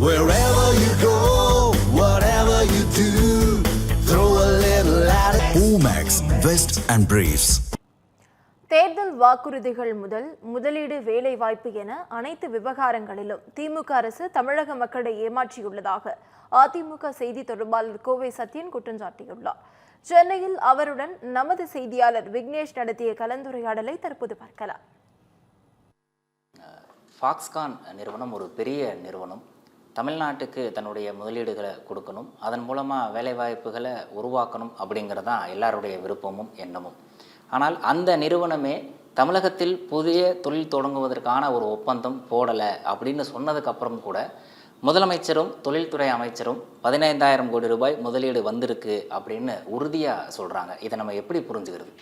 Wherever you go, whatever you do, throw a little at it. Omax, Vest and Briefs. தேர்தல் வாக்குறுதிகள் முதல் முதலீடு வேலைவாய்ப்பு என அனைத்து விவகாரங்களிலும் திமுக அரசு தமிழக மக்களை ஏமாற்றியுள்ளதாக அதிமுக செய்தி தொடர்பாளர் கோவை சத்யன் குற்றம் சாட்டியுள்ளார் சென்னையில் அவருடன் நமது செய்தியாளர் விக்னேஷ் நடத்திய கலந்துரையாடலை தற்போது பார்க்கலாம் ஃபாக்ஸ்கான் நிறுவனம் ஒரு பெரிய நிறுவனம் தமிழ்நாட்டுக்கு தன்னுடைய முதலீடுகளை கொடுக்கணும். அதன் மூலமாக வேலைவாய்ப்புகளை உருவாக்கணும் அப்படிங்கிறது தான் எல்லாருடைய விருப்பமும் எண்ணமும். ஆனால் அந்த நிறுவனமே தமிழகத்தில் புதிய தொழில் தொடங்குவதற்கான ஒரு ஒப்பந்தம் போடலை அப்படின்னு சொன்னதுக்கப்புறம் கூட முதலமைச்சரும் தொழில்துறை அமைச்சரும் பதினைந்தாயிரம் கோடி ரூபாய் முதலீடு வந்திருக்கு அப்படின்னு உறுதியாக சொல்கிறாங்க இதை நம்ம எப்படி புரிஞ்சுக்கிறது?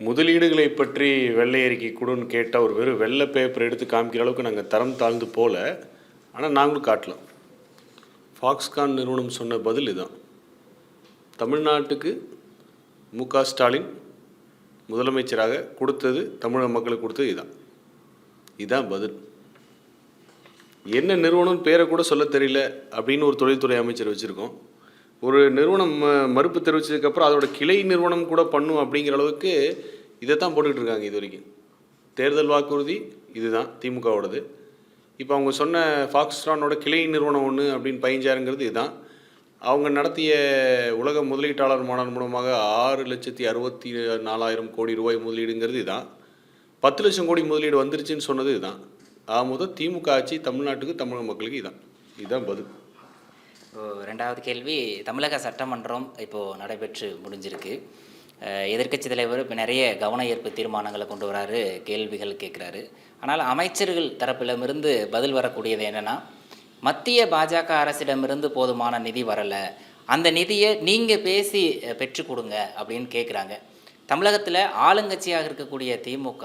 முதலீடுகளை பற்றி வெள்ளை அறிக்கை கொடுன்னு கேட்டால் ஒரு வெறும் வெள்ளை பேப்பர் எடுத்து காமிக்கிற அளவுக்கு நாங்கள் தரம் தாழ்ந்து போல. ஆனால் நாங்களும் காட்டலாம். ஃபாக்ஸ்கான் நிறுவனம் சொன்ன பதில் இதுதான் தமிழ்நாட்டுக்கு மு க ஸ்டாலின் முதலமைச்சராக கொடுத்தது தமிழக மக்களுக்கு கொடுத்தது இதுதான் இதுதான் பதில். என்ன நிறுவனம் பேரை கூட சொல்ல தெரியல அப்படின்னு ஒரு தொழில்துறை அமைச்சர் வச்சுருக்கோம். ஒரு நிறுவனம் ம- மறுப்பு தெரிவிச்சதுக்கப்புறம் அதோட கிளை நிறுவனம் கூட பண்ணும் அப்படிங்கிற அளவுக்கு இதை தான் போட்டுக்கிட்டு இருக்காங்க இது வரைக்கும். தேர்தல் வாக்குறுதி இதுதான் திமுகவோடது. இப்போ அவங்க சொன்ன ஃபாக்ஸ்ட்ரானோட கிளை நிறுவனம் ஒன்று அப்படின்னு பதிஞ்சாருங்கிறது இதுதான். அவங்க நடத்திய உலக முதலீட்டாளர் மாநாடு மூலமாக ஆறு லட்சத்தி அறுபத்தி நாலாயிரம் கோடி ரூபாய் முதலீடுங்கிறது இதுதான். பத்து லட்சம் கோடி முதலீடு வந்துருச்சுன்னு சொன்னது இதுதான். ஆமுத திமுக ஆட்சி தமிழ்நாட்டுக்கு தமிழக மக்களுக்கு இதுதான். இதுதான் பதில். ரெண்டாவது கேள்வி. தமிழக சட்டமன்றம் இப்போது நடைபெற்று முடிஞ்சிருக்கு. எதிர்க்கட்சி தலைவர் இப்போ நிறைய கவன ஈர்ப்பு தீர்மானங்களை கொண்டு வராரு கேள்விகள் கேட்குறாரு. ஆனால் அமைச்சர்கள் தரப்பிடமிருந்து பதில் வரக்கூடியது என்னென்னா மத்திய பாஜக அரசிடமிருந்து போதுமான நிதி வரலை. அந்த நிதியை நீங்கள் பேசி பெற்று கொடுங்க அப்படின்னு கேட்குறாங்க. தமிழகத்தில் ஆளுங்கட்சியாக இருக்கக்கூடிய திமுக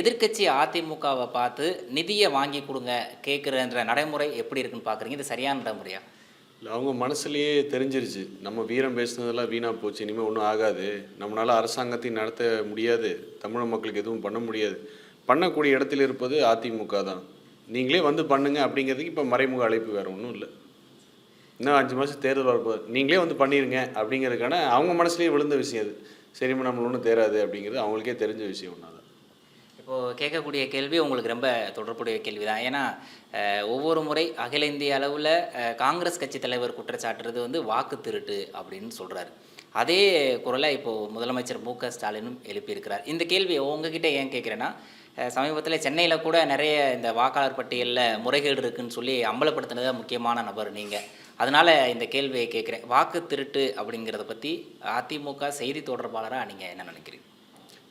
எதிர்க்கட்சி அதிமுகவை பார்த்து நிதியை வாங்கி கொடுங்க கேட்குறன்ற நடைமுறை எப்படி இருக்குன்னு பார்க்குறீங்க இது சரியான நடைமுறையா? இல்லை அவங்க மனசுலேயே தெரிஞ்சிருச்சு. நம்ம வீரம் பேசுனதெல்லாம் வீணாக போச்சு இனிமேல் ஒன்றும் ஆகாது. நம்மளால் அரசாங்கத்தையும் நடத்த முடியாது. தமிழ் மக்களுக்கு எதுவும் பண்ண முடியாது. பண்ணக்கூடிய இடத்துல இருப்பது அதிமுக தான். நீங்களே வந்து பண்ணுங்க அப்படிங்கிறதுக்கு இப்போ மறைமுக அழைப்பு வேறு ஒன்றும் இல்லை. இன்னும் அஞ்சு மாதம் தேர்தல் வரப்போது நீங்களே வந்து பண்ணிடுங்க அப்படிங்கிறதுக்கான அவங்க மனசுலேயே விழுந்த விஷயம் அது. சரிம்மா நம்மள ஒன்றும் தேராது அப்படிங்கிறது அவங்களுக்கே தெரிஞ்ச விஷயம் ஒன்றா இப்போது கேட்கக்கூடிய கேள்வி உங்களுக்கு ரொம்ப தொடர்புடைய கேள்வி தான் ஏன்னா ஒவ்வொரு முறை அகில இந்திய அளவில் காங்கிரஸ் கட்சி தலைவர் குற்றச்சாட்டுறது வந்து வாக்கு திருட்டு அப்படின்னு சொல்கிறாரு அதே குரலை இப்போது முதலமைச்சர் மு க ஸ்டாலினும் எழுப்பியிருக்கிறார். இந்த கேள்வியை உங்ககிட்ட ஏன் கேட்குறேன்னா சமீபத்தில் சென்னையில் கூட நிறைய இந்த வாக்காளர் பட்டியலில் முறைகேடு இருக்குன்னு சொல்லி அம்பலப்படுத்தினதாக முக்கியமான நபர் நீங்கள் அதனால் இந்த கேள்வியை கேட்குறேன். வாக்கு திருட்டு அப்படிங்கிறத பற்றி அதிமுக செய்தி தொடர்பாளராக நீங்கள் என்ன நினைக்கிறீங்க?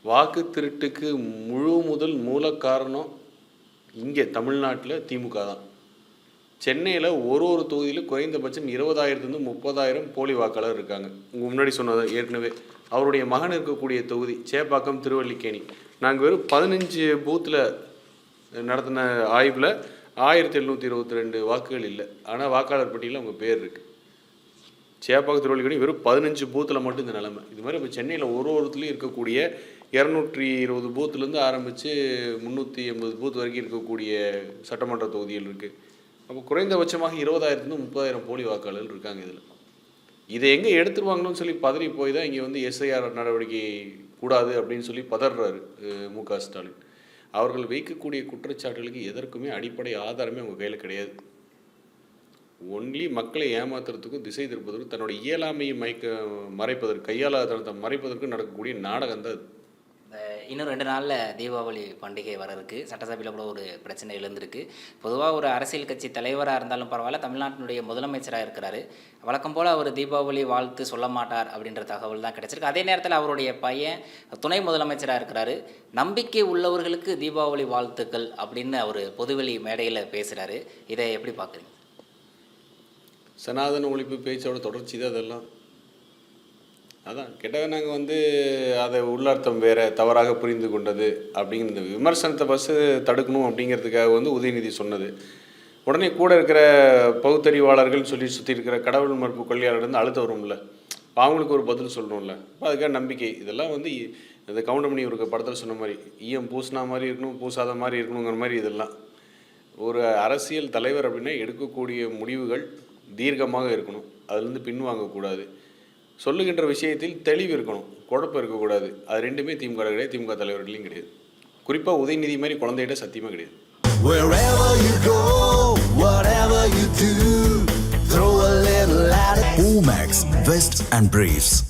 வாக்கு திருட்டுக்கு முழு முதல் மூல காரணம் இங்கே தமிழ்நாட்டில் திமுக தான். சென்னையில் ஒரு ஒரு தொகுதியிலும் குறைந்தபட்சம் இருபதாயிரத்துலேருந்து முப்பதாயிரம் போலி வாக்காளர் இருக்காங்க. உங்கள் முன்னாடி சொன்னது ஏற்கனவே. அவருடைய மகன் இருக்கக்கூடிய தொகுதி சேப்பாக்கம் திருவல்லிக்கேணி. நாங்கள் வெறும் பதினஞ்சு பூத்தில் நடத்தின ஆய்வில் ஆயிரத்தி எழுநூற்றி இருபத்தி ரெண்டு வாக்குகள் இல்லை. ஆனால் வாக்காளர் பட்டியலில் அவங்க பேர் இருக்குது சேப்பாக்கு திருவள்ளிக்கணி வெறும் பதினஞ்சு பூத்தில் மட்டும் இந்த நிலமை. இது மாதிரி இப்போ சென்னையில் ஒரு ஒருத்துலேயும் இருக்கக்கூடிய இரநூற்றி இருபது பூத்துலேருந்து ஆரம்பித்து முந்நூற்றி எண்பது பூத் வரைக்கும் இருக்கக்கூடிய சட்டமன்ற தொகுதிகள் இருக்குது அப்போ குறைந்தபட்சமாக இருபதாயிரத்துலேருந்து முப்பதாயிரம் போலி வாக்காளர்கள் இருக்காங்க இதில். இதை எங்கே எடுத்துருவாங்கன்னு சொல்லி பதறி போய் தான் இங்கே வந்து எஸ்ஐஆர் நடவடிக்கை கூடாது அப்படின்னு சொல்லி பதறாரு மு க ஸ்டாலின். அவர்கள் வைக்கக்கூடிய குற்றச்சாட்டுகளுக்கு எதற்குமே அடிப்படை ஆதாரமே அவங்க கையில் கிடையாது. ஒன்லி மக்களை ஏமாத்துறதுக்கும் திசை திருப்பதற்கும் தன்னோட இயலாமையை மயக்க மறைப்பதற்கு கையாளாதனத்தை மறைப்பதற்கும் நடக்கக்கூடிய நாடகம் தான் அது இன்னும் ரெண்டு நாளில் தீபாவளி பண்டிகை வர இருக்குது சட்டசபையில் கூட ஒரு பிரச்சனை எழுந்திருக்கு. பொதுவாக ஒரு அரசியல் கட்சி தலைவராக இருந்தாலும் பரவாயில்ல தமிழ்நாட்டினுடைய முதலமைச்சராக இருக்கிறாரு. வழக்கம் போல் அவர் தீபாவளி வாழ்த்து சொல்ல மாட்டார் அப்படின்ற தகவல் தான் கிடைச்சிருக்கு. அதே நேரத்தில் அவருடைய பையன் துணை முதலமைச்சராக இருக்கிறாரு. நம்பிக்கை உள்ளவர்களுக்கு தீபாவளி வாழ்த்துக்கள் அப்படின்னு அவர் பொதுவெளி மேடையில் பேசுகிறாரு இதை எப்படி பார்க்குறீங்க சனாதன ஒழிப்பு பேச்சோட தொடர்ச்சி தான் அதெல்லாம் அதான் கிட்டக்க நாங்கள் வந்து அதை உள்ளர்த்தம் வேற தவறாக புரிந்து கொண்டது அப்படிங்கிற இந்த விமர்சனத்தை பஸ்ஸு தடுக்கணும் அப்படிங்கிறதுக்காக வந்து உதயநிதி சொன்னது. உடனே கூட இருக்கிற பகுத்தறிவாளர்கள் சொல்லி சுற்றி இருக்கிற கடவுள் மறுப்பு கொள்கையாளர் அழுத்த வரும்ல. அவங்களுக்கு ஒரு பதில் சொல்லணும்ல. அப்ப அதுக்காக நம்பிக்கை. இதெல்லாம் வந்து இ- இந்த கவுண்டமணி ஒரு படத்தில் சொன்ன மாதிரி ஈயம் பூசினா மாதிரி இருக்கணும் பூசாத மாதிரி இருக்கணுங்கிற மாதிரி இதெல்லாம். ஒரு அரசியல் தலைவர் அப்படின்னா எடுக்கக்கூடிய முடிவுகள் தீர்க்கமாக இருக்கணும். அதுலேருந்து பின்வாங்கக்கூடாது. சொல்லுகின்ற விஷயத்தில் தெளிவு இருக்கணும். குழப்பம் இருக்கக்கூடாது. அது ரெண்டுமே திமுக கிடையாது. திமுக தலைவர்களையும் கிடையாது. குறிப்பாக உதயநிதி மாதிரி குழந்தைகிட்ட சத்தியமாக கிடையாது. Omax, Vest and Briefs.